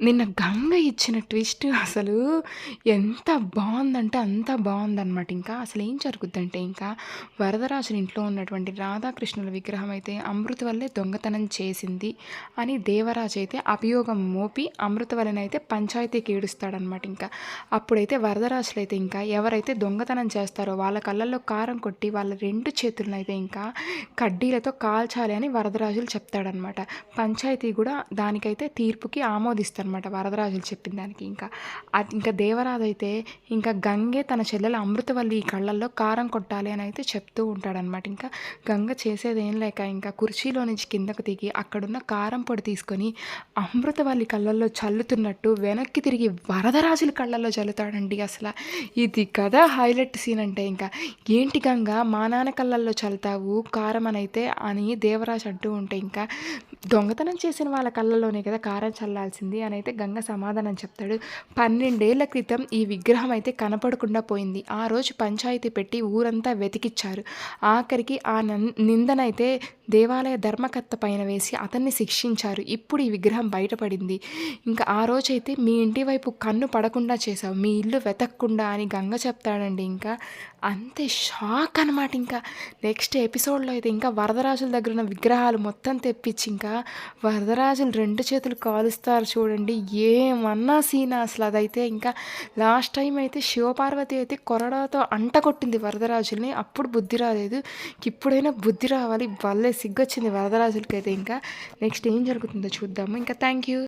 నిన్న గంగ ఇచ్చిన ట్విస్ట్ అసలు ఎంత బాగుందంటే అంత బాగుందనమాట ఇంకా అసలు ఏం జరుగుద్దంటే ఇంకా వరదరాజుని ఇంట్లో ఉన్నటువంటి రాధాకృష్ణుల విగ్రహం అయితే అమృత వల్లే దొంగతనం చేసింది అని దేవరాజు అయితే అభియోగం మోపి అమృత వల్లనైతే పంచాయతీకి ఏడుస్తాడనమాట ఇంకా అప్పుడైతే వరదరాజులు అయితే ఇంకా ఎవరైతే దొంగతనం చేస్తారో వాళ్ళ కళ్ళల్లో కారం కొట్టి వాళ్ళ రెండు చేతులను అయితే ఇంకా కడ్డీలతో కాల్చాలి అని వరదరాజులు చెప్తాడనమాట పంచాయతీ కూడా దానికైతే తీర్పుకి ఆమోదిస్తారు అనమాట వరదరాజులు చెప్పిన దానికి. ఇంకా అది ఇంకా దేవరాజు అయితే ఇంకా గంగే తన చెల్లెల అమృతవల్లి కళ్ళల్లో కారం కొట్టాలి అని అయితే చెప్తూ ఉంటాడనమాట. ఇంకా గంగ చేసేది ఏం లేక ఇంకా కుర్చీలో నుంచి కిందకు దిగి అక్కడున్న కారం పొడి తీసుకొని అమృతవల్లి కళ్ళల్లో చల్లుతున్నట్టు వెనక్కి తిరిగి వరదరాజుల కళ్ళల్లో చల్లుతాడండి అసలు. ఇది కదా హైలైట్ సీన్ అంటే ఇంకా ఏంటి గంగ మా నాన్న కళ్ళల్లో చల్లుతావు కారం అని అయితే అని దేవరాజు అంటూ ఉంటే ఇంకా దొంగతనం చేసిన వాళ్ళ కళ్ళల్లోనే కదా కారం చల్లాల్సింది అని అయితే గంగ సమాధానం చెప్తాడు. పన్నెండేళ్ళ క్రితం ఈ విగ్రహం అయితే కనపడకుండా పోయింది. ఆ రోజు పంచాయతీ పెట్టి ఊరంతా వెతికిచ్చారు. ఆఖరికి ఆ నిందనైతే దేవాలయ ధర్మకర్త పైన వేసి అతన్ని శిక్షించారు. ఇప్పుడు ఈ విగ్రహం బయటపడింది. ఇంకా ఆ రోజైతే మీ ఇంటి వైపు కన్ను పడకుండా చేసావు మీ ఇల్లు వెతకకుండా అని గంగ చెప్తాడండి ఇంకా. అంతే షాక్ అనమాట ఇంకా. నెక్స్ట్ ఎపిసోడ్లో అయితే ఇంకా వరదరాజుల దగ్గర ఉన్న విగ్రహాలు మొత్తం తెప్పించి ఇంకా వరదరాజులు రెండు చేతులు కాలుస్తారు చూడండి. ఏమన్నా సీన్ అసలు అదైతే ఇంకా. లాస్ట్ టైం అయితే శివపార్వతి అయితే కొరడాతో అంట కొట్టింది వరదరాజుల్ని. అప్పుడు బుద్ధి రాలేదు. ఇప్పుడైనా బుద్ధి రావాలి. వాళ్ళే సిగ్గొచ్చింది వరదరాజులకి అయితే ఇంకా. నెక్స్ట్ ఏం జరుగుతుందో చూద్దాము. ఇంకా థ్యాంక్ యూ